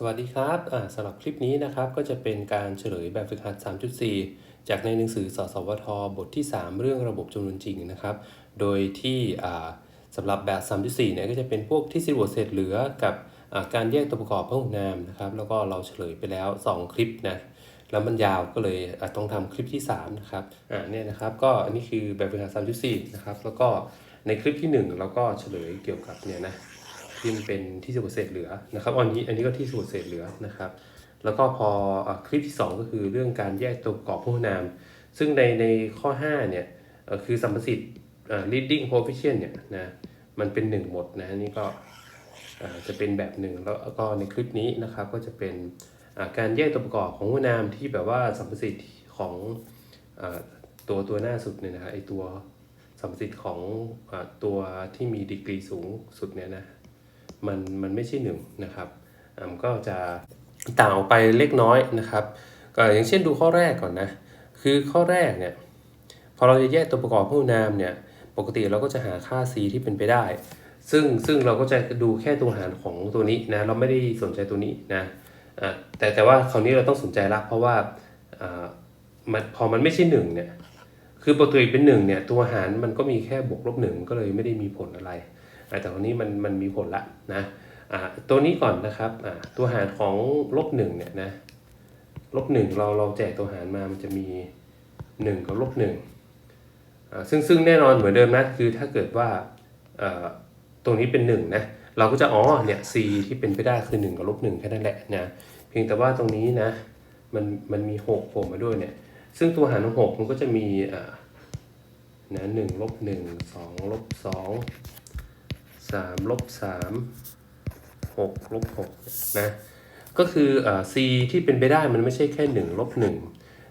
สวัสดีครับสำหรับคลิปนี้นะครับก็จะเป็นการเฉลยแบบฝึกหัด 3.4 จากในหนังสือสสวท บทที่ 3 เรื่องระบบจำนวนจริงนะครับ โดยที่สำหรับแบบ 3.4 เนี่ยก็จะเป็นพวกที่สิบทเศษเหลือกับการแยกตัวประกอบพหุนามนะครับแล้วก็เราเฉลยไปแล้ว 2 คลิปนะแล้วมันยาวก็เลยต้องทำคลิปที่3นะครับอ่าเนี่ยนะครับก็อันนี้คือแบบฝึกหัด 3.4 นะครับแล้วก็ในคลิปที่ 1 เราก็เฉลยเกี่ยวกับเนี่ยนะ ที่มันเป็นที่สมุดเศษเหลือนะครับอันนี้อันนี้ก็ที่สมุดเศษเหลือนะครับ แล้วก็พออคลิปที่ 2 ก็คือเรื่องการแยกตัวประกอบพหุนาม ซึ่งในในข้อ 5 เนี่ยคือสัมประสิทธิ์ leading coefficient เนี่ยนะมันเป็น 1 หมดนะนี่ก็จะเป็นแบบหนึ่งแล้วก็ในคลิปนี้นะครับก็จะเป็นการแยกตัวประกอบของพหุนามที่แบบว่าสัมประสิทธิ์ของอตัวตัวหน้าสุดเนี่ยนะครับไอตัวสัมประสิทธิ์ของอตัวที่มีดีกรีสูงสุดเนี่ยนะ มันมันไม่ใช่หนึ่งนะครับอ่ามันก็จะต่างออกไปเล็กน้อยนะครับ ก็อย่างเช่นดูข้อแรกก่อนนะ คือข้อแรกเนี่ยพอเราจะแยกตัวประกอบพหุนามเนี่ยปกติเราก็จะหาค่า c ที่เป็นไปได้ ซึ่งซึ่งเราก็จะดูแค่ตัวหารของตัวนี้นะเราไม่ได้สนใจตัวนี้นะแต่แต่ว่าคราวนี้เราต้องสนใจละเพราะว่าอมันพอมันไม่ใช่หนึ่งเนี่ยคือปกติเป็นหนึ่งเนี่ยตัวหารมันก็มีแค่บวกลบหนึ่งก็เลยไม่ได้มีผลอะไร แต่วันนี้มันมันมีผลละนะอ่าตัวนี้ก่อนนะครับอ่าตัวหารของลบหนึ่งเนี่ยนะลบหนึ่งเราเราแจกตัวหารมามันจะมีหนึ่งกับลบหนึ่งอ่าซึ่งซึ่งแน่นอนเหมือนเดิมนะคือถ้าเกิดว่าอ่อตรงนี้เป็นหนึ่งนะเราก็จะอ๋อเนี่ย c ที่เป็นไปได้คือ1กับลบหนึ่งแค่นั้นแหละนะเพียงแต่ว่าตรงนี้นะมันมันมี6โผล่มาด้วยเนี่ยซึ่งตัวหารของ6มันก็จะมีอ่านะหนึ่งลบหนึ่งสองลบสอง สามลบสามหกลบหกนะก็คืออ่า c ที่เป็นไปได้มันไม่ใช่แค่หนึ่งลบหนึ่ง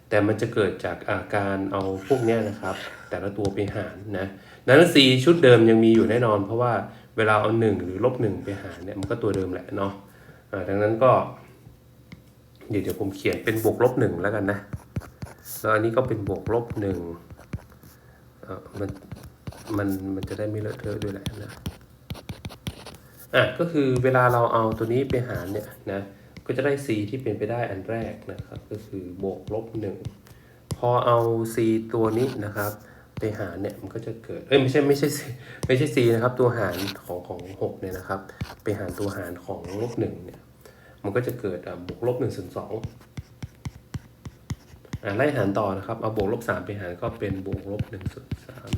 แต่มันจะเกิดจากอาการเอาพวกนี้นะครับ แต่ละตัวไปหารนะดังนั้น c ชุดเดิมยังมีอยู่แน่นอน เพราะว่าเวลาเอาหนึ่งหรือลบหนึ่งไปหารเนี่ยมันก็ตัวเดิมแหละเนาะอ่าดังนั้นก็เดี๋ยวเดี๋ยวผมเขียนเป็นบวกลบหนึ่งแล้วกันนะแล้วอันนี้ก็เป็นบวกลบหนึ่งมันมันมันจะได้ไม่เลอะเทอะด้วยแหละนะ อะก็คือเวลาเราเอาตัวนี้ไปหารเนี่ยนะก็จะได้ c ที่เป็นไปได้อันแรกนะครับก็คือบวกลบหนึ่งพอเอา c ตัวนี้นะครับไปหารเนี่ยมันก็จะเกิดเอ้ยไม่ใช่ไม่ใช่ไม่ใช่ c นะครับตัวหารของของหกเนี่ยนะครับไปหารตัวหารของลบหนึ่งเนี่ยมันก็จะเกิดบวกลบหนึ่งส่วนสองอะไล่หารต่อนะครับเอาบวกลบสามไปหารก็เป็นบวกลบหนึ่งส่วนสาม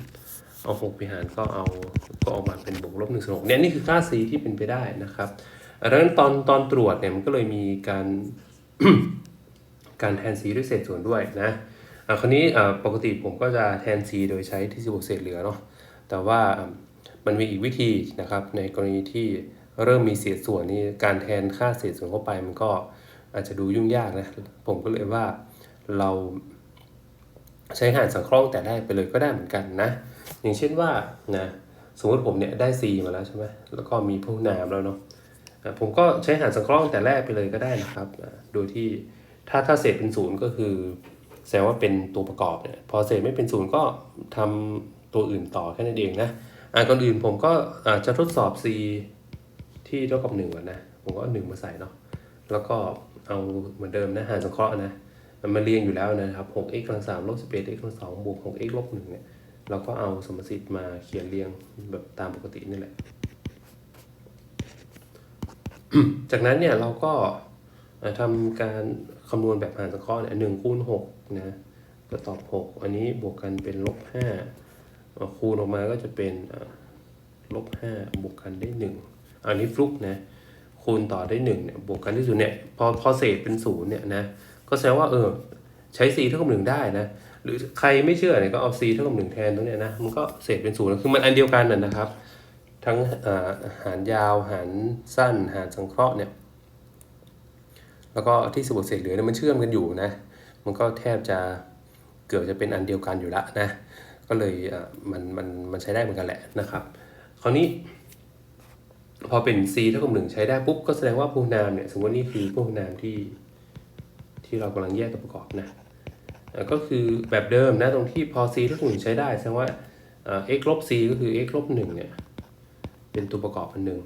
เอาหกไปหารก็เอาก็ออกมาเป็นบวกลบหนึ่งส่วนหกเนี่ยนี่คือค่า c ที่เป็นไปได้นะครับดังนั้นตอนตอนตรวจเนี่ยมันก็เลยมีการการแทน c ด้วยเศษส่วนด้วยนะอะคราวนี้ปกติผมก็จะแทน c โดยใช้ที่สิบวกเศษเหลือเนาะแต่ว่ามันมีอีกวิธีนะครับ ในกรณีที่เริ่มมีเศษส่วนนี้การแทนค่าเศษส่วนเข้าไปมันก็อาจจะดูยุ่งยากนะผมก็เลยว่าเราใช้หารสังเคราะห์แต่แรกไปเลยก็ได้เหมือนกันนะ อย่างเช่นว่านะสมมติผมเนี่ยได้ c มาแล้วใช่ไหมแล้วก็มีพหุนามแล้วเนาะผมก็ใช้หารสังเคราะห์แต่แรกไปเลยก็ได้นะครับ โดยที่ถ้าถ้าเศษเป็นศูนย์ก็คือแสดงว่าเป็นตัวประกอบเนี่ยพอเศษไม่เป็นศูนย์ก็ทำตัวอื่นต่อแค่นั้นเองนะอะก่อนอื่นผมก็อาจจะทดสอบ c ที่เท่ากับหนึ่งก่อนนะ ผมก็หนึ่งมาใส่เนาะแล้วก็เอาเหมือนเดิมนะหารสังเคราะห์นะมันมาเรียงอยู่แล้วนะครับ 6x กำลัง3ลบ 11x กำลัง2บวก 6x ลบ1เนี่ย เราก็เอาสมสิทธิ์มาเขียนเรียงแบบตามปกตินี่แหละ จากนั้นเนี่ยเราก็ทำการคำนวณแบบหารสังเคราะห์เนี่ยหนึ่งคูณหกนะก็ตอบหกอันนี้บวกกันเป็นลบห้าคูณออกมาก็จะเป็นลบห้าบวกกันได้หนึ่งอันนี้ฟลุกนะคูณต่อได้หนึ่งเนี่ยบวกกันที่ศูนย์เนี่ยพอพอเศษเป็นศูนย์เนี่ยนะก็แสดงว่าเออใช้ c เท่ากับหนึ่งได้นะ หรือใครไม่เชื่อเนี่ยก็เอา c เท่ากับหนึ่งแทนตรงเนี้ยนะ มันก็เศษเป็นศูนย์คือมันอันเดียวกันน่ะนะครับ ทั้งอาหารยาว หารสั้น หารสังเคราะห์เนี่ย แล้วก็ที่สมบูรณ์เศษเหลือเนี่ยมันเชื่อมกันอยู่นะ มันก็แทบจะเกือบจะเป็นอันเดียวกันอยู่ละนะ ก็เลยมันมันมันใช้ได้เหมือนกันแหละนะครับ คราวนี้ พอเป็น c เท่ากับหนึ่งใช้ได้ปุ๊บก็แสดงว่าพหุนามเนี่ยสมมติว่านี่คือพหุนามที่ที่เรากำลังแยกตัวประกอบนะ ก็คือแบบเดิมนะตรงที่พอ c เท่ากับหนึ่งใช้ได้แสดงว่า x ลบ c ก็คือ x ลบหนึ่งเนี่ยเป็นตัวประกอบอันหนึ่ง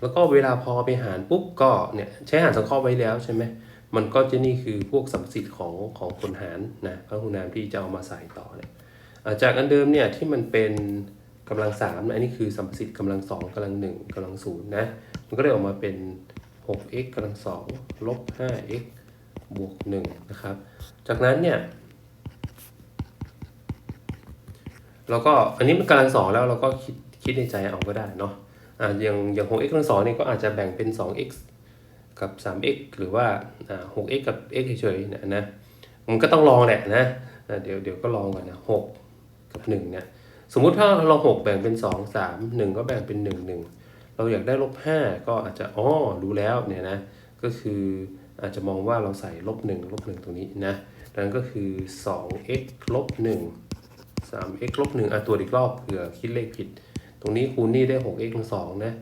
แล้วก็เวลาพอไปหารปุ๊บก็เนี่ยใช้หารสังเคราะห์ไว้แล้วใช่ไหมมันก็จะนี่คือพวกสัมประสิทธิ์ของของผลหารนะพหุนามที่จะเอามาใส่ต่อเนี่ยจากอันเดิมเนี่ยที่มันเป็นกำลังสามอันนี้คือสัมประสิทธิ์กำลังสองกำลังหนึ่งกำลังศูนย์นะมันก็เลยออกมาเป็น 6x กำลังสองลบ 5x บวก1นะครับ จากนั้นเนี่ย เราก็อันนี้มันกำลังสองแล้วเราก็คิดคิดในใจเอาก็ได้เนาะอ่าอย่างอย่าง 6x กำลังสองนี่ก็อาจจะแบ่งเป็น 2x กับ 3x หรือว่าอ่า 6x กับ x เฉยๆเนะนะมันก็ต้องลองแหละนะเดี๋ยวเดี๋ยวก็ลองก่อนนะ6กับ1เนี่ยสมมุติถ้าเรา6แบ่งเป็น2 3 1ก็แบ่งเป็น1 1เราอยากได้ลบ5ก็อาจจะอ๋อรู้แล้วเนี่ยนะก็คืออาจจะมองว่าเราใส่ลบ1ลบ1ตรงนี้นะดังนั้นก็คือ 2x ลบ1 3x ลบ1อะตัวอีกรอบเผื่อคิดเลขผิด ตรงนี้คูณนี่ได้ 6x ลบ2นะ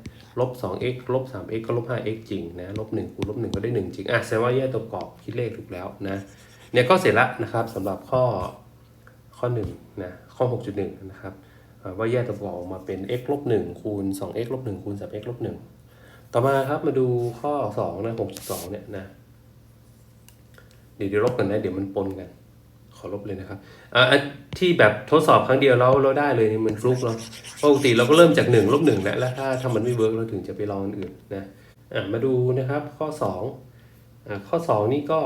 ลบ 2x ลบ 3x ก็ลบ 5x จริงนะลบ1คูณลบ1ก็ได้ 1 จริง อะแสดงว่าแยกตัวกรอบคิดเลขถูกแล้วนะเนี่ยก็เสร็จละนะครับสำหรับข้อข้อ1นะข้อ 6.1 นะครับว่าแยกตัวกรอบออกมาเป็น x ลบ1คูณ 2x ลบ1คูณ 3x ลบ1ต่อมาครับมาดูข้อ2นะ6.2 เนี่ยนะเดี๋ยวเดี๋ยวลบกันนะ เดี๋ยวมันปนกัน ขอลบเลยนะครับอ่าที่แบบทดสอบครั้งเดียวเราเราได้เลยนี่มันฟลุกเนาปกติเราก็เริ่มจาก1ลบ1แล้วแล้วถ้าถ้ามันไม่เวิร์กเราถึงจะไปลองอันอื่นนะอ่ามาดูนะครับข้อ2อ่าข้อ 2 นี่ก็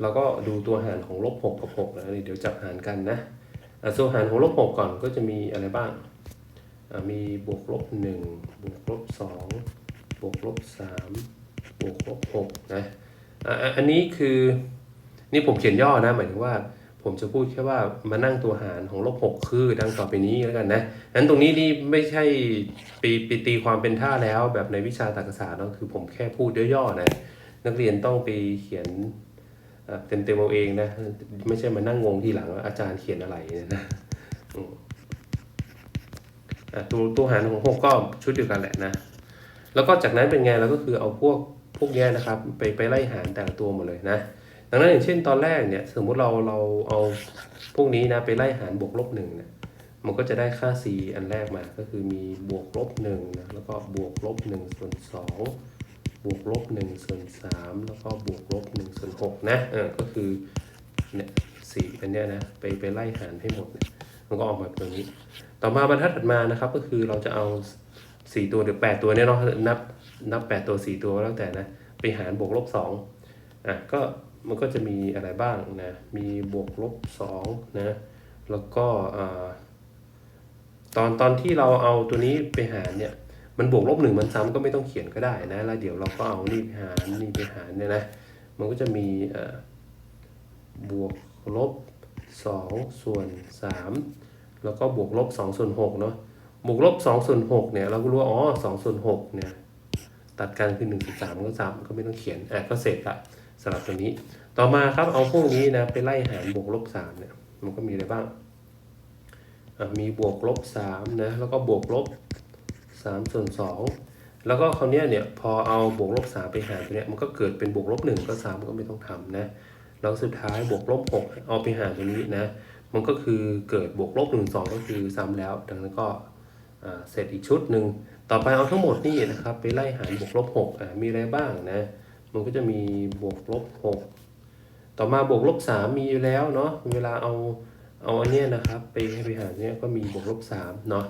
เราก็ดูตัวหารของลบ6กับ6นะเดี๋ยวจับหารกันนะอ่าตัวหารของลบ6ก่อนก็จะมีอะไรบ้างอ่ามีบวกลบ1บวกลบ2บวกลบ3บวกลบ6นะอ่าอันนี้คือ นี่ผมเขียนย่อนะ หมายถึงว่า ผมจะพูดแค่ว่ามานั่งตัวหารของลบหกคือดังต่อไปนี้แล้วกันนะนั้นตรงนี้นี่ไม่ใช่ปไปตีความเป็นท่าแล้วแบบในวิชาตรรกศาสตร์เนอะคือผมแค่พูดย่อๆนะ นักเรียนต้องไปเขียนเต็มเต็มเอาเองนะ ไม่ใช่มานั่งงงทีหลังว่าอาจารย์เขียนอะไรเนี่ยนะตัวตัวหารของหกก็ชุดเดียวกันแหละนะ แล้วก็จากนั้นเป็นไงเราก็คือเอาพวกพวกนี้นะครับ ไปไปไล่หารแต่ละตัวหมดเลยนะ ดังนั้นอย่างเช่นตอนแรกเนี่ยสมมุติเราเราเอาพวกนี้นะไปไล่หารบวกลบหนึ่งเนี่ยมันก็จะได้ค่า c อันแรกมาก็คือมีบวกลบหนึ่งนะแล้วก็บวกลบหนึ่งส่วนสองบวกลบหนึ่งส่วนสามแล้วก็บวกลบหนึ่งส่วนหกนะเออก็คือเนี่ยสี่อันเนี้ยนะไปไปไล่หารให้หมดเนี่ยมันก็ออกมาเป็นตัวนี้ ต่อมาบรรทัดถัดมานะครับก็คือเราจะเอาสี่ตัวหรือแปดตัวเนี่ยเนาะนับนับแปดตัวสี่ตัวแล้วแต่นะไปหารบวกลบสองอะก็ มันก็จะมีอะไรบ้างนะ มีบวกลบสองนะ แล้วก็ตอนตอนที่เราเอาตัวนี้ไปหารเนี่ย มันบวกลบหนึ่งมันซ้ำก็ไม่ต้องเขียนก็ได้นะ แล้วเดี๋ยวเราก็เอานี่ไปหารนี่ไปหารเนี่ยนะ มันก็จะมีบวกลบสองส่วนสามแล้วก็บวกลบสองส่วนหกเนาะ บวกลบสองส่วนหกเนี่ยเราก็รู้ว่าอ๋อสองส่วนหกเนี่ย ตัดกันคือหนึ่งส่วนสามก็สามก็ไม่ต้องเขียนอะก็เสร็จละ สำหรับตัวนี้ ต่อมาครับเอาพวกนี้นะไปไล่หารบวกลบสามเนี่ยมันก็มีอะไรบ้างอะมีบวกลบสามนะแล้วก็บวกลบสามส่วนสองแล้วก็คราวนี้เนี่ยพอเอาบวกลบสามไปหารตัวเนี้ยมันก็เกิดเป็นบวกลบหนึ่งก็สามก็ไม่ต้องทำนะแล้วสุดท้ายบวกลบหกเอาไปหารตัวนี้นะมันก็คือเกิดบวกลบหนึ่งสองก็คือซ้ำแล้ว ดังนั้นก็เสร็จอีกชุดหนึ่งต่อไปเอาทั้งหมดนี่นะครับไปไล่หารบวกลบหกอะมีอะไรบ้างนะ มันก็จะมีบวกลบหกต่อมาบวกลบสามมีอยู่แล้วเนาะเวลาเอาเอาอันเนี้ยนะครับ ไปไปหารเนี้ยก็มีบวกลบสามเนาะ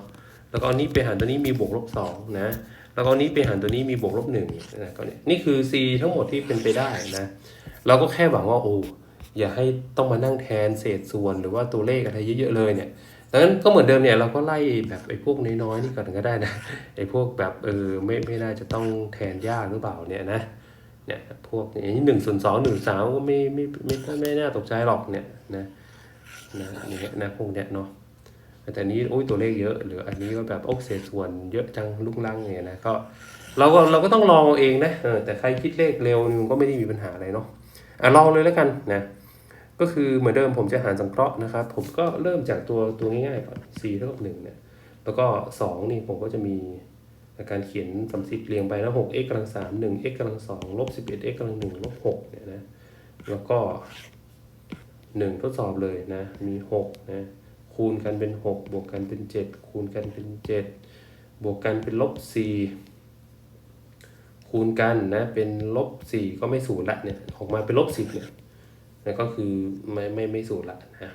แล้วก็อันนี้ไปหารตัวนี้มีบวกลบสองนะแล้วก็อันนี้ไปหารตัวนี้มีบวกลบหนึ่งนะก็เนี่ยนี่คือ c ทั้งหมดที่เป็นไปได้นะเราก็แค่หวังว่าโอ้อย่าให้ต้องมานั่งแทนเศษส่วนหรือว่าตัวเลขอะไรเยอะๆเลยเนี่ยดังนั้นก็เหมือนเดิมเนี่ยเราก็ไล่แบบไอ้พวกน้อยๆนี่ก่อนก็ได้นะไอ้พวกแบบเออไม่ไม่น่าจะต้องแทนยากหรือเปล่าเนี่ยนะ เนี่ยพวกอย่างนี้หนึ่งส่วนสองหนึ่งสามก็ไม่ไม่ไม่ไม่ไม่น่าตกใจหรอกเนี่ยนะนะเนี่ยนะพวกเนี้ยเนาะแต่นี้โอ้ยตัวเลขเยอะ หรืออันนี้ก็แบบโอ้เศษส่วนเยอะจังลุกลังเนี่ยนะก็เราก็เราก็ต้องลองเอาเองนะเออแต่ใครคิดเลขเร็วมันก็ไม่ได้มีปัญหาอะไรเนาะอะลองเลยแล้วกันนะก็คือเหมือนเดิมผมจะหารสังเคราะห์นะครับ ผมก็เริ่มจากตัวตัวง่ายๆก่อน4เท่ากับ1เนี่ยแล้วก็2นี่ผมก็จะมี การเขียนสมสิบเรียงไปนะ6 x กำลัง3 1 x กำลัง2ลบ11 x กำลัง1ลบ6เนี่ยนะ แล้วก็1ทดสอบเลยนะ มี6นะ คูณกันเป็น6บวกกันเป็น7คูณกันเป็น7บวกกันเป็นลบ4คูณกันนะเป็นลบสี่ก็ไม่ศูนย์ละเนี่ยออกมาเป็นลบสิบเนี่ยนั่นก็คือไม่ไม่ไม่ศูนย์ละนะ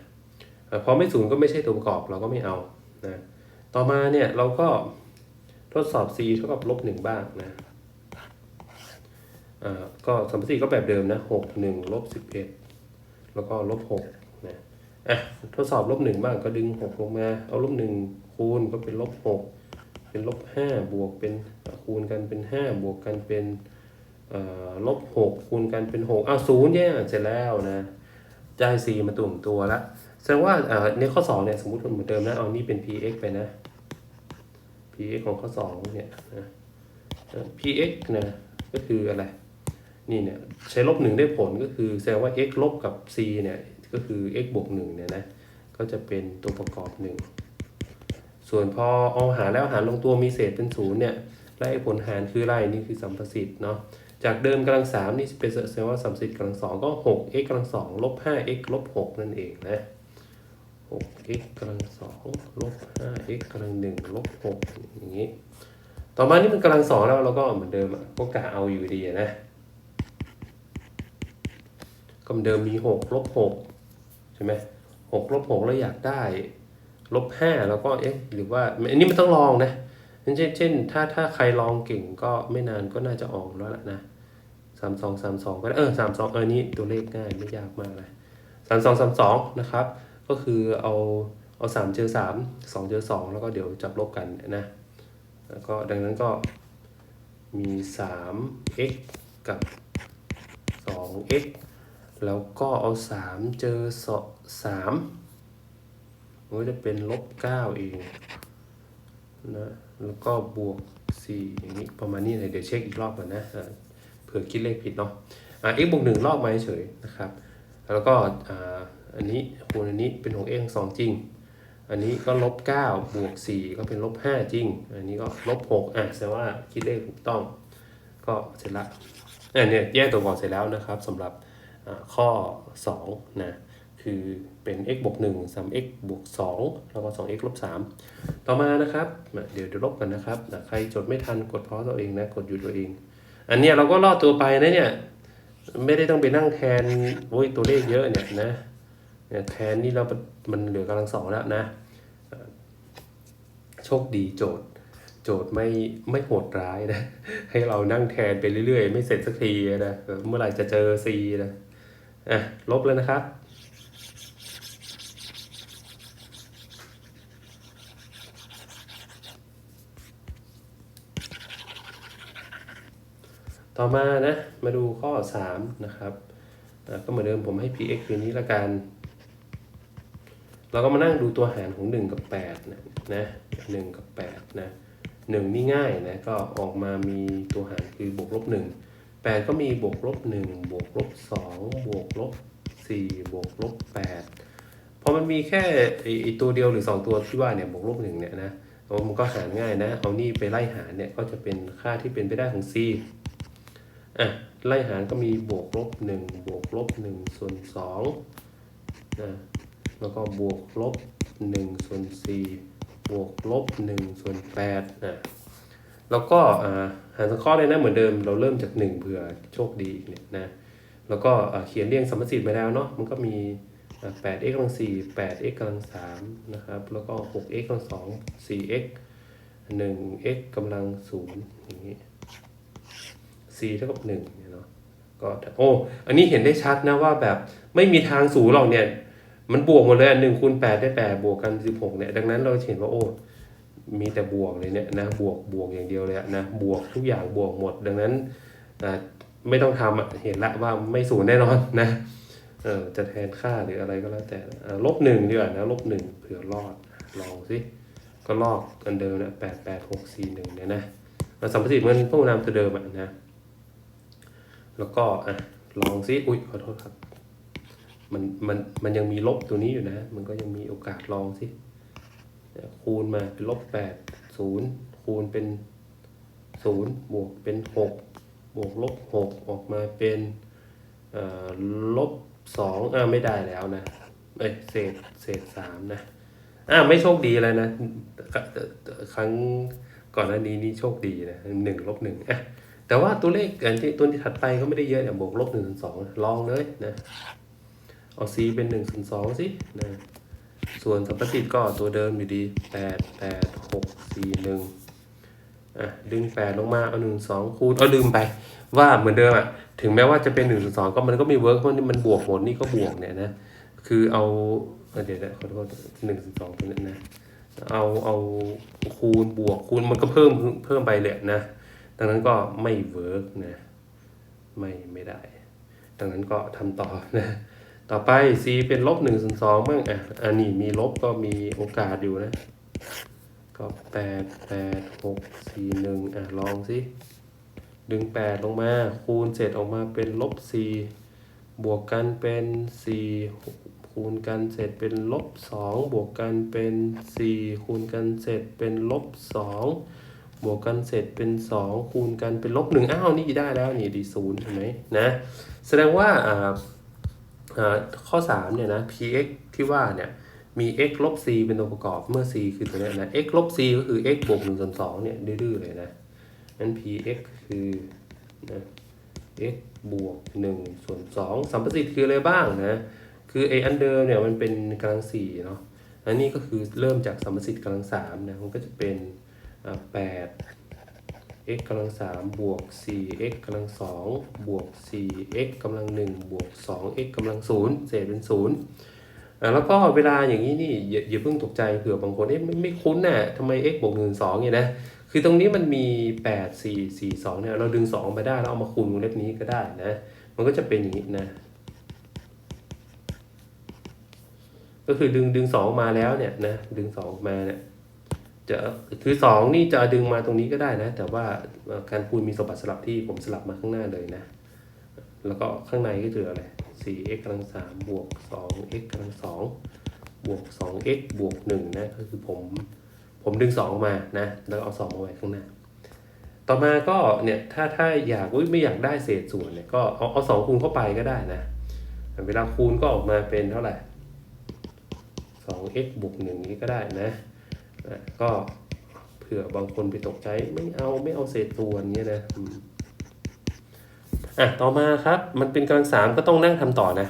อะพอไม่ศูนย์ก็ไม่ใช่ตัวประกอบเราก็ไม่เอานะต่อมาเนี่ยเราก็ ทดสอบ c เท่ากับลบหนึ่งบ้างนะอ่าก็สมมติก็แบบเดิมนะหกหนึ่งลบสิบเอ็ดแล้วก็ลบหกนะอะทดสอบลบหนึ่งบ้างก็ดึงหกลงมา เอาลบหนึ่งคูณก็เป็นลบหกเป็นลบห้าบวกเป็นคูณกันเป็นห้าบวกกันเป็นอ่อลบหกคูณกันเป็นหกอ้าวศูนย์เนี่ยเสร็จแล้วนะได้ c มาตัวของตัวล้วแสดงว่าอ่อในข้อสองเนี่ยสมมติเหมือนเดิมนะเอานี่เป็น px ไปนะ px ของข้อสองเนี่ยนะเอ่อ px นะก็คืออะไร นี่เนี่ยใช้ลบหนึ่งได้ผลก็คือแสดงว่า x ลบกับ c เนี่ยก็คือ x บวกหนึ่งเนี่ยนะก็จะเป็นตัวประกอบหนึ่งส่วนพอเอาหารแล้วหารลงตัวมีเศษเป็นศูนย์เนี่ยและไอ้ผลหารคืออะไรนี่คือสัมประสิทธิ์เนาะจากเดิมกำลังสามนี่เป็นแสดงว่าสัมประสิทธิ์กำลังสองก็หก x กำลังสองลบห้า x ลบหกนั่นเองนะ หก x กำลังสองลบห้า x กำลังหนึ่งลบหกอย่างนี้ ต่อมานี่มันกำลังสองแล้วเราก็เหมือนเดิมอะก็กะเอาอยู่ดีนะ ก็เหมือนเดิมมีหกลบหกใช่ไหมหกลบหกแล้วอยากได้ลบห้าแล้วก็เอ๊ะหรือว่าอันนี้มันต้องลองนะเช่นเช่น ถ้าถ้าใครลองเก่งก็ไม่นานก็น่าจะออกแล้วล่ะนะสามสองสามสองก็ได้เออสามสองเออนี่ตัวเลขง่ายไม่ยากมากเลยสามสองสามสองนะครับ ก็คือเอาเอาสามเจอสามสองเจอสองแล้วก็เดี๋ยวจับลบกันนะ แล้วก็ดังนั้นก็มีสาม x กับสอง x แล้วก็เอาสามเจอสองสามมันก็จะเป็นลบเก้าเองนะแล้วก็บวกสี่อย่างนี้ประมาณนี้เลยเดี๋ยวเช็คอีกรอบก่อนนะเผื่อคิดเลขผิดเนาะอ่า x บวกหนึ่งรอบมาเฉยนะครับ แล้วก็อ่า อันนี้คูณอันนี้เป็นของ x สองจริง อันนี้ก็ลบเก้าบวกสี่ก็เป็นลบห้าจริง อันนี้ก็ลบหกอะแสดงว่าคิดเลขถูกต้อง ก็เสร็จละอะเนี่ยแยกตัวบอกเสร็จแล้วนะครับสำหรับข้อ2นะคือเป็น x บวก1 3 x บวก2แล้วก็ 2x ลบ3ต่อมานะครับ เดี๋ยวเดี๋ยวลบกันนะครับอ่ใครจดไม่ทันกดพอตัวเองนะ กดหยุดตัวเอง อันเนี้ยเราก็รอดตัวไปนะเนี่ย ไม่ได้ต้องไปนั่งแทนโอ้ยตัวเลขเยอะเนี่ยนะ แทนนี่เรามันเหลือกำลังสองแล้วนะ โชคดีโจทย์ โจทย์ไม่ไม่โหดร้ายนะ ให้เรานั่งแทนไปเรื่อยๆ ไม่เสร็จสักทีนะ เมื่อไหร่จะเจอ c นะอะลบแล้วนะครับต่อมานะ มาดูข้อ 3 นะครับ ก็เหมือนเดิมผมให้ px เป็นนี้ละกัน เราก็มานั่งดูตัวหารของ 1 กับ8นะนะ1กับ8นะ1นี่ง่ายนะก็ออกมามีตัวหารคือบวกลบ1 8ก็มีบวกลบ1บวกลบ2บวกลบ4บวกลบ8พอมันมีแค่ไอตัวเดียวหรือ2ตัวที่ว่าเนี่ยบวกลบ1เนี่ยนะมันก็หารง่ายนะ เอานี่ไปไล่หารเนี่ยก็จะเป็นค่าที่เป็นไปได้ของ c อะไล่หารก็มีบวกลบ1บวกลบ1ส่วน2นะ แล้วก็บวกลบ1ส่วน4บวกลบ1ส่วน8นะแล้วก็หารสังเคราะห์เลยนะเหมือนเดิมเราเริ่มจาก 1เผื่อโชคดีเนี่ยนะแล้วก็เขียนเรียงสมมติไปแล้วเนาะมันก็มีอ่า 8x กำลัง4 8x กำลัง3นะครับแล้วก็ 6x กำลัง2 4x 1x กำลัง0อย่างนี้ c เท่ากับ1เนี่ยเนาะก็โอ้อันนี้เห็นได้ชัดนะว่าแบบไม่มีทางศูนย์หรอกเนี่ย มันบวกหมดเลยหนึ่งคูณแปดได้แปดบวกกันสิบหกเนี่ยดังนั้นเราเห็นว่าโอ้มีแต่บวกเลยเนี่ยนะบวกบวกอย่างเดียวเลยนะบวกทุกอย่างบวกหมด ดังนั้นไม่ต้องทำเห็นละว่าไม่ศูนย์แน่นอนนะเออจะแทนค่าหรืออะไรก็แล้วแต่ลบหนึ่งดีกว่านะลบหนึ่งเผื่อรอดลองสิก็ลอกอันเดิมนะแปดแปดหกสี่หนึ่งเนี่ยนะมาสัมพัทธิ์มันพวกนามตัวเดิมอะนะ แล้วก็อะลองซิอุ้ยขอโทษครับ มันมันมันยังมีลบตัวนี้อยู่นะ มันก็ยังมีโอกาสลองสิคูณมาเป็นลบแปดศูนย์คูณเป็นศูนย์บวกเป็นหกบวกลบหกออกมาเป็นลบสองอ่าไม่ได้แล้วนะเอ้ยเศษเศษสามนะอ่าไม่โชคดีอะไรนะ ครั้งก่อนหน้านี้นี่โชคดีนะหนึ่งลบหนึ่งอะแต่ว่าตัวเลขอันที่ตัวที่ถัดไปก็ไม่ได้เยอะเนี่ยบวกลบหนึ่งสองลองเลยนะ เอา c เป็นหนึ่งส่วนสองสินะส่วนสัมประสิทธิ์ก็ตัวเดิมอยู่ดีแปดแปดหกสี่หนึ่งอะดึงแปดลงมาเอาหนึ่งสองคูณเอาลืมไป ว่าเหมือนเดิมอะถึงแม้ว่าจะเป็นหนึ่งส่วนสองก็มันก็ม่เวิร์กเพราะนี่มันบวกหมดนี่ก็บวกเนี่ยนะคือเอาเออเดี๋ยวนะขอโทษหนึ่งส่วนสองตัวนี้นะเอาเอาคูณบวกคูณมันก็เพิ่มเพิ่มไปเลยนะ ดังนั้นก็ไม่เวิร์กนะไม่ไม่ได้ ดังนั้นก็ทำต่อนะ ต่อไป c เป็นลบหนึ่งส่วนสองบ้างอะอันนี้มีลบก็มีโอกาสอยู่นะ ก็แปดแปดหกสี่หนึ่งอะลองสิดึงแปดลงมา คูณเสร็จออกมาเป็นลบสี่บวกกันเป็นสี่คูณกันเสร็จเป็นลบสองบวกกันเป็นสี่คูณกันเสร็จเป็นลบสองบวกกันเสร็จเป็นสองคูณกันเป็นลบหนึ่งอ้าวนี่ได้แล้วนี่ดีศูนย์ใช่ไหมนะ แสดงว่าอ่า ข้อ3เนี่ยนะ px ที่ว่าเนี่ยมี x ลบ c เป็นตัวประกอบเมื่อ c คือตัวนี้นะ x ลบ c ก็คือ x บวก1ส่วน2เนี่ยดื้อเลยนะนั้น px คือนะ x บวก1ส่วน2สัมประสิทธิ์คืออะไรบ้างนะ คือไออันเดิมเนี่ยมันเป็นกำลังสี่เนาะอันนี้ก็คือเริ่มจากสัมประสิทธิ์กำลังสามนะมันก็จะเป็นอ่าแปด x กำลังสามบวกสี่ x กำลังสองบวกสี่ x กำลังหนึ่งบวกสอง x กำลังศูนย์เศษเป็นศูนย์อ่าแล้วก็เวลาอย่างนี้นี่อย่าอย่าเพิ่งตกใจเผื่อบางคนเอ๊ะไม่ไม่คุ้นน่ะทำไม x บวกหนึ่งสองเนี่ยนะ คือตรงนี้มันมีแปดสี่สี่สองเนี่ยเราดึงสองมาได้แล้วเอามาคูณวงเล็บนี้ก็ได้นะ มันก็จะเป็นอย่างนี้นะ ก็คือดึงดึงสองมาแล้วเนี่ยนะดึงสองมาเนี่ย จะคือสองนี่จะดึงมาตรงนี้ก็ได้นะ แต่ว่าการคูณมีสมบัติสลับที่ผมสลับมาข้างหน้าเลยนะ แล้วก็ข้างในก็จะอะไรสี่ x กำลังสามบวกสอง x กำลังสองบวกสอง x บวกหนึ่งนะ ก็คือผม ผมดึงสองอกมานะ แล้วเอาสองมาไว้ข้างหน้า ต่อมาก็เนี่ย ถ้าถ้าอยากไม่อยากได้เศษส่วนเนี่ย ก็เอาเอาสองคูณเข้าไปก็ได้นะ เวลาคูณก็ออกมาเป็นเท่าไหร่ 2x บวก1นี้ก็ได้นะ อะก็เผื่อบางคนไปตกใจไม่เอาไม่เอาเศษส่วนเงี้ยนะอะต่อมาครับมันเป็นกำลังสามก็ต้องนั่งทำต่อนะ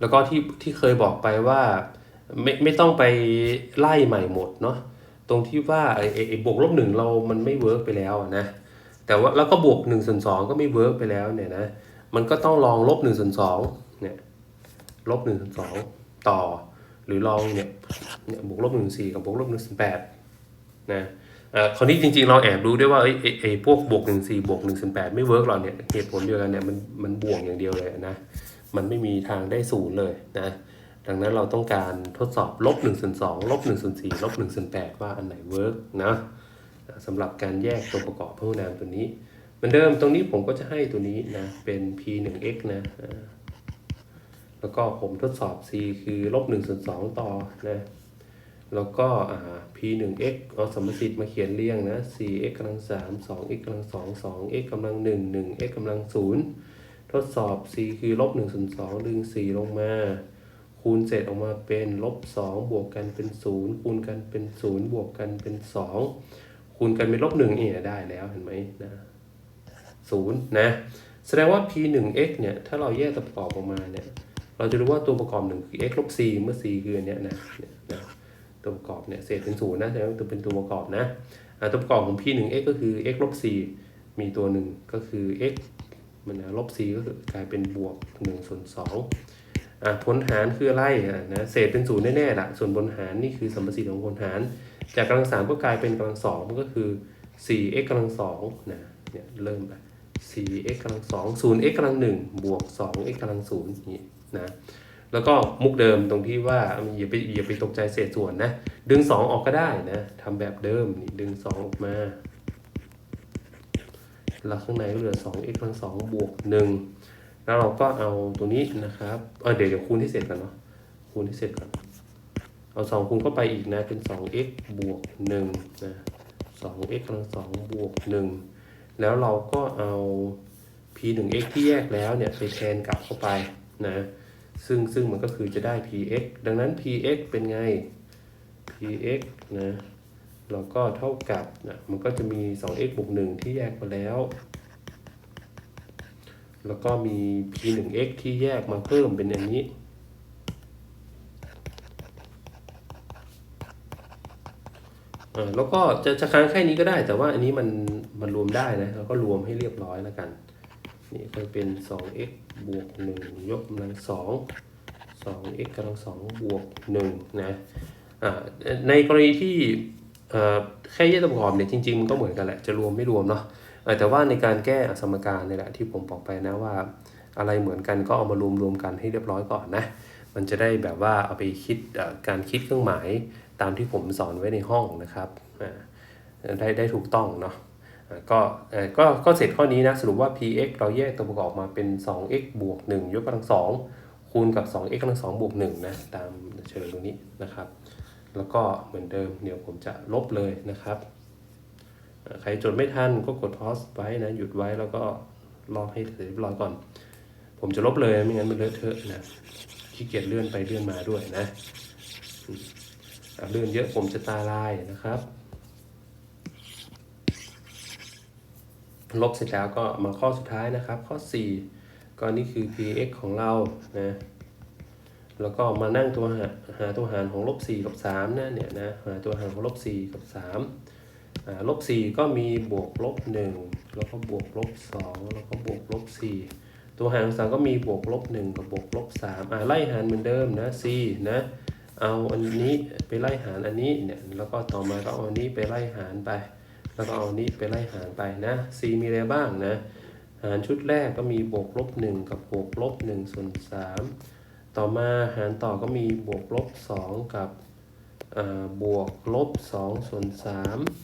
แล้วก็ที่ที่เคยบอกไปว่าไม่ไม่ต้องไปไล่ใหม่หมดเนาะตรงที่ว่าไอ้ไอ้บวกลบหนึ่งเรามันไม่เวิร์กไปแล้วนะแต่ว่าแล้วก็บวกหนึ่งส่วนสองก็ไม่เวิร์กไปแล้วเนี่ยนะมันก็ต้องลองลบหนึ่งส่วนสองเนี่ยลบหนึ่งส่วนสองต่อ หรือลองเนี่ยเนี่ยบวกลบหนึ่งสี่กับบวกลบหนึ่งส่วนแปดนะอ่อคราวนี้จริงๆ เราแอบรู้ด้วยว่าไอ้ไอ้พวกบวกหนึ่งสี่บวกหนึ่งส่วนแปดไม่เวิร์กหรอกเนี่ยเหตุผลเดียวกันเนี่ยมันมันบวกอย่างเดียวเลยนะ มันไม่มีทางได้ศูนย์เลยนะ ดังนั้นเราต้องการทดสอบลบ1ส่วน2ลบ1ส่วน4ลบ1ส่วน8ว่าอันไหนเวิร์กนะสำหรับการแยกตัวประกอบพหุนามตัวนี้เหมือนเดิมตรงนี้ผมก็จะให้ตัวนี้นะเป็น p 1 x นะ แล้วก็ผมทดสอบ c คือลบ1ส่วน2ต่อนะแล้วก็ p 1 x เอาสมมติมาเขียนเรียงนะ 4 x กำลัง3 2 x กำลัง2 2 x กำลัง1 1 x กำลัง0ทดสอบ c คือลบ1ส่วน2ดึง 4 ลงมา คูณเสร็จออกมาเป็นลบสองบวกกันเป็นศูนย์คูณกันเป็นศูนย์บวกกันเป็นสองคูณกันเป็นลบหนึ่งเนี่ยได้แล้วเห็นไหมนะศูนย์นะ แสดงว่า p 1 x เนี่ย ถ้าเราแยกตัวประกอบออกมาเนี่ย เราจะรู้ว่าตัวประกอบหนึ่งคือ x ลบ c เมื่อ c คืออันเนี้ยนะนะตัวประกอบเนี่ยเศษเป็นศูนย์นะแสดงว่าตัวเป็นตัวประกอบนะตัวประกอบของ p 1 x ก็คือ x ลบ c มีตัวหนึ่งก็คือ x มันนลบ c ก็คือกลายเป็นบวก1ส่วน2อะผลหารคืออะไรอะนะเศษเป็นศูนย์แน่ๆละส่วนบนหารนี่คือสัมประสิทธิ์ของผลหาร จากกำลังสามก็กลายเป็นกำลังสองมันก็คือ 4x กำลังสองนะเนี่ยเริ่มไป 4x กำลังสอง 0x กำลังหนึ่งบวก 2x กำลังศูนย์นี่ นะแล้วก็มุกเดิมตรงที่ว่าอย่าไปอย่าไปตกใจเศษส่วนนะ ดึง 2 ออกก็ได้นะทำแบบเดิมนี่ดึง 2 ออกมาแล้วข้างในเหลือ 2x กำลังสองบวก 1 แล้วเราก็เอาตัวนี้นะครับเเดี๋ยวเดี๋ยวคูณที่เสร็จก่อนเนาะคูณที่เสร็จก่อนเอาสองคูณเข้าไปอีกนะ เป็นสอง x บวกหนึ่งนะสอง x กำลังสองบวกหนึ่งแล้วเราก็เอา p หนึ่ง x ที่แยกแล้วเนี่ย ไปแทนกลับเข้าไปนะ ซึ่งซึ่งมันก็คือจะได้ px ดังนั้น px เป็นไง px นะแล้วก็เท่ากับนะมันก็จะมี 2x บวก1ที่แยกมาแล้ว แล้วก็มี p 1 x ที่แยกมาเพิ่มเป็นอย่างนี้อ่าแล้วก็จะจะค้างแค่นี้ก็ได้ แต่ว่าอันนี้มันมันรวมได้นะแล้วก็รวมให้เรียบร้อยแล้วกัน นี่ก็เป็น 2x บวก 1 ยกกำลัง 2 2x กำลัง 2 บวก 1 นะในกรณีที่แค่แยกตัวประกอบเนี่ยจริงๆมันก็เหมือนกันแหละ จะรวมไม่รวมเนาะแต่ว่าในการแก้สมการเนี่ยแหละที่ผมบอกไปนะว่า อะไรเหมือนกันก็เอามารวมรวมกันให้เรียบร้อยก่อนนะ มันจะได้แบบว่าเอาไปคิดการคิดเครื่องหมายตามที่ผมสอนไว้ในห้องนะครับได้ได้ถูกต้องเนาะ ก็ก็ก็เสร็จข้อนี้นะสรุปว่า px เราแยกตัวประกอบมาเป็น 2x บวก 1 ยกกำลัง 2 คูณกับ 2x กำลัง 2 บวก 1 นะ ตามเฉลยตรงนี้นะครับ แล้วก็เหมือนเดิมเดี๋ยวผมจะลบเลยนะครับ ใครจดไม่ทันก็กด pause ไว้นะ หยุดไว้แล้วก็รอให้เสร็จเรียบร้อยก่อน ผมจะลบเลยไม่งั้นมันเลอะเทอะนะขี้เกียจเลื่อนไปเลื่อนมาด้วยนะเลื่อนเยอะผมจะตาลายนะครับ ลบเสร็จแล้วก็มาข้อสุดท้ายนะครับ ข้อ 4 ก็นี่คือ px ของเรานะแล้วก็มานั่งตัวหาหาตัวหารของลบ4กับ3นะเนี่ยนะหาตัวหารของลบ4กับ3ลบ4ก็มีบวกลบ1แล้วก็บวกลบ2แล้วก็บวกลบ4ตัวหารของ3ก็มีบวกลบ1กับบวกลบ3อ่าไล่หารเหมือนเดิมนะ c นะเอาอันนี้ไปไล่หารอันนี้เนี่ยแล้วก็ต่อมาก็เอาอันนี้ไปไล่หารไป แล้วก็เอาอันนี้ไปไล่หารไปนะ c มีอะไรบ้างนะ หารชุดแรกก็มีบวกลบ1กับบวกลบ1ส่วน3ต่อมาหารต่อก็มีบวกลบ2กับบวกลบ2ส่วน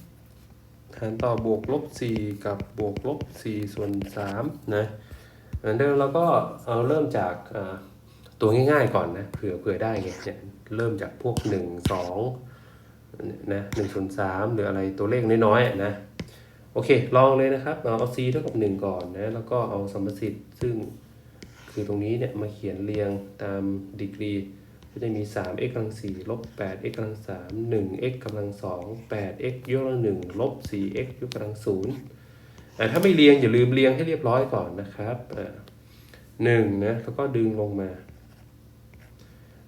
3หารต่อบวกลบ4กับบวกลบ4ส่วน3นะเหมือนเดิมเราก็เอาเริ่มจากตัวง่ายๆก่อนนะเผื่อเผื่อได้ไงเนี่ยเริ่มจากพวก 1 2 นะ1ส่วน3หรืออะไรตัวเลขน้อยๆนะโอเค ลองเลยนะครับ เอา c เท่ากับ 1 ก่อนนะ แล้วก็เอาสมมติสิทธิ์ซึ่งคือตรงนี้เนี่ย มาเขียนเรียงตามดีกรี ก็จะมี 3x กำลัง4ลบ 8x กำลัง3 1x กำลัง2 8x ยกกำลัง1ลบ 4x ยกกำลัง0อ่าถ้าไม่เรียงอย่าลืมเรียงให้เรียบร้อยก่อนนะครับอ่าหนึ่งนะ แล้วก็ดึงลงมา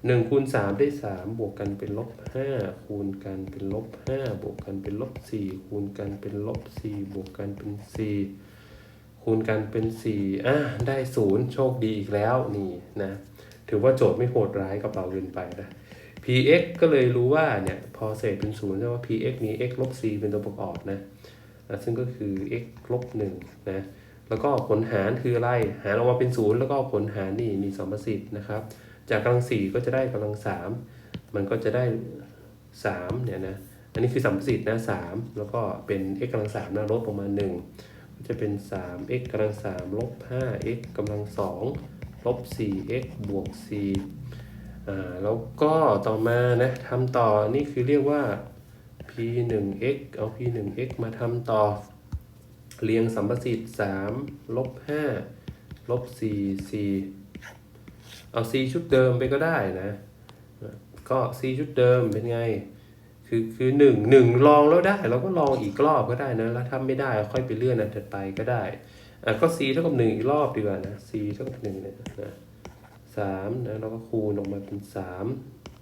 1คูณ3ได้ 3 บวกกันเป็นลบ5คูณกันเป็นลบ5บวกกันเป็นลบ4คูณกันเป็นลบ4บวกกันเป็น 4 คูณกันเป็น4อะได้ 0 โชคดีอีกแล้วนี่นะถือว่าโจทย์ไม่โหดร้ายกับเราเกินไปนะ px ก็เลยรู้ว่าเนี่ยพอเศษเป็น0แปลว่า px มี x ลบ c เป็นตัวประกอบนะอะซึ่งก็คือ x ลบ1นะแล้วก็ผลหารคืออะไร หารออกมาเป็น 0 แล้วก็ผลหารนี่มีสมสิทธิ์นะครับ จากกำลังสี่ก็จะได้กำลังสามมันก็จะได้สามเนี่ยนะอันนี้คือสัมประสิทธิ์นะสามแล้วก็เป็น x กำลังสามนะลดลงมาหนึ่งก็จะเป็นสาม x กำลังสามลบห้า x กำลังสองลบสี่ x บวกสี่อ่าแล้วก็ต่อมานะทำต่อนี่คือเรียกว่า p 1 x เอา p 1 x มาทำต่อ เรียงสัมประสิทธิ์สามลบห้าลบสี่สี่ เอา C ชุดเดิมไปก็ได้นะ ก็ C ชุดเดิมเป็นไง คือคือหนึ่งหนึ่งลองแล้วได้ เราก็ลองอีกรอบก็ได้นะ แล้วถ้าไม่ได้ค่อยไปเลื่อนอันถัดไปก็ได้ อะก็ C เท่ากับหนึ่งอีกรอบดีกว่านะ C เท่ากับหนึ่งเนี่ยนะสามนะเราก็คูณออกมาเป็นสาม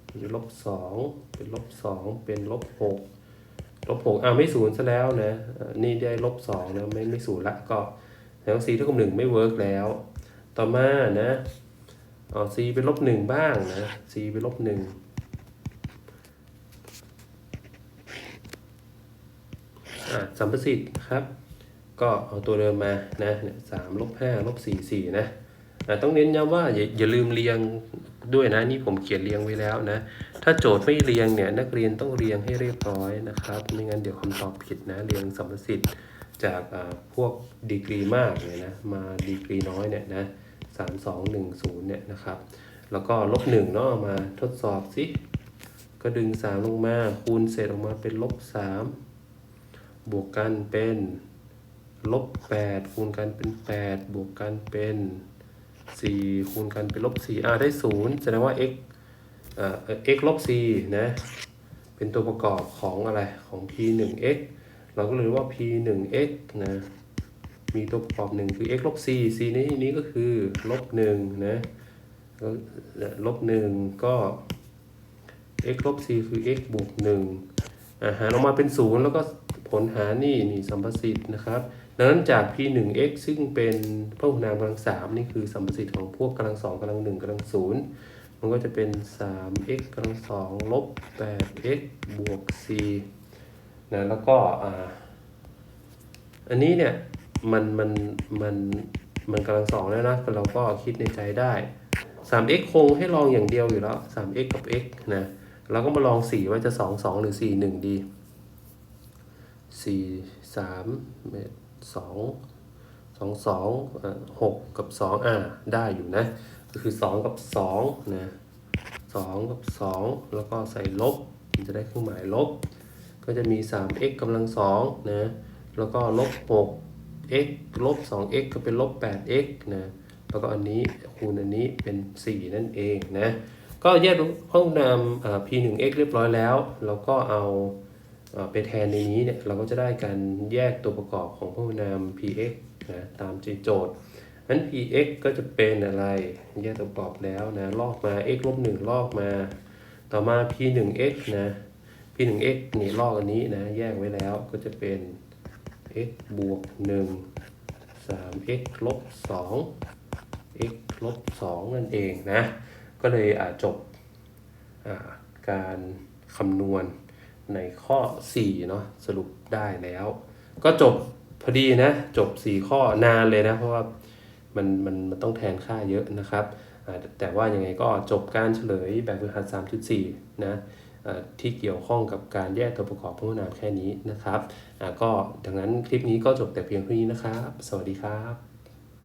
เป็นลบสองเป็นลบสองเป็นลบหกลบหกอะไม่ศูนย์ซะแล้วนะอะนี่ได้ลบสองนะไม่ไม่ศูนย์ละก็แล้ว C เท่ากับหนึ่งไม่เวิร์กแล้ว ต่อมานะ เอา c เป็นลบหนึ่งบ้างนะ c เป็นลบหนึ่งอะสัมประสิทธิ์ครับ ก็เอาตัวเดิมมานะเนี่ยสามลบห้าลบสี่สี่นะอ่ต้องเน้นย้ำว่าอย่าอย่าลืมเรียงด้วยนะนี่ผมเขียนเรียงไว้แล้วนะ ถ้าโจทย์ไม่เรียงเนี่ยนักเรียนต้องเรียงให้เรียบร้อยนะครับ ไม่งั้นเดี๋ยวคำตอบผิดนะเรียงสัมประสิทธิ์จากอ่าพวกดีกรีมากเนี่ยนะมาดีกรีน้อยเนี่ยนะ สามสองหนึ่งศูนย์เนี่ยนะครับ แล้วก็ลบหนึ่งเนาะมาทดสอบสิ ก็ดึงสามลงมาคูณเศษออกมาเป็นลบสามบวกกันเป็นลบแปดคูณกันเป็นแปดบวกกันเป็นสี่คูณกันเป็นลบสี่อ่าได้ศูนย์แสดงว่า x อ่า x ลบ c นะ เป็นตัวประกอบของอะไรของ p 1 x เราก็เลยเรียกว่า p 1 x นะ มีตัวประกอบหนึ่งคือ x ลบ c c ในที่นี้ก็คือลบหนึ่งนะแล้วลบหนึ่งก็ x ลบ c คือ x บวกหนึ่งอ่าหารออกมาเป็นศูนย์แล้วก็ผลหารนี่นี่สัมประสิทธิ์นะครับดังนั้นจาก p 1 x ซึ่งเป็นพหุนามกำลังสามนี่คือสัมประสิทธิ์ของพวกกำลังสองกำลังหนึ่งกำลังศูนย์มันก็จะเป็น 3x กำลังสองลบ 8x บวก c นะแล้วก็อ่าอันนี้เนี่ย มันมันมันมันกำลังสองแล้วนะเราก็คิดในใจได้ 3x คงให้ลองอย่างเดียวอยู่แล้ว 3x กับ x นะเราก็มาลอง 4 ว่าจะ 2 2 หรือ 4 1 ดี 4 3 2 2 2อะ6กับ 2 อ่า ได้อยู่นะ ก็คือ 2 กับ2นะ2 กับ 2 แล้วก็ใส่ลบ มันจะได้เครื่องหมายลบ ก็จะมี 3x กำลัง2นะ แล้วก็ลบ x ลบ 2x ก็เป็นลบ 8x นะ แล้วก็อันนี้คูณอันนี้เป็น 4 นั่นเองนะ ก็แยกห้องนามอ่า p 1 x เรียบร้อยแล้วแล้วก็เอาไปแทนในนี้เนี่ย เราก็จะได้การแยกตัวประกอบของห้องนาม px นะตามโจทย์นั้น px ก็จะเป็นอะไร แยกตัวประกอบแล้วนะ ลอกมา x ลบ1ลอกมา ต่อมา p 1 x นะ p 1 x นี่ลอกอันนี้นะ แยกไว้แล้วก็จะเป็น x บวก 1 3x ลบ 2 x ลบ 2 นั่นเองนะ ก็เลยอาจบาการคำนวณในข้อ 4 เนาะสรุปได้แล้ว ก็จบพอดีนะ จบ 4 ข้อนานเลยนะ เพราะว่ามันมันมันต้องแทนค่าเยอะนะครับ แต่ว่ายังไงก็จบการเฉลยแบบฝึกหัด 3.4 นะอ่า ที่เกี่ยวข้องกับการแยกตัวประกอบพหุนามแค่นี้นะครับก็ดังนั้นคลิปนี้ก็จบแต่เพียงเท่านี้นะครับ สวัสดีครับ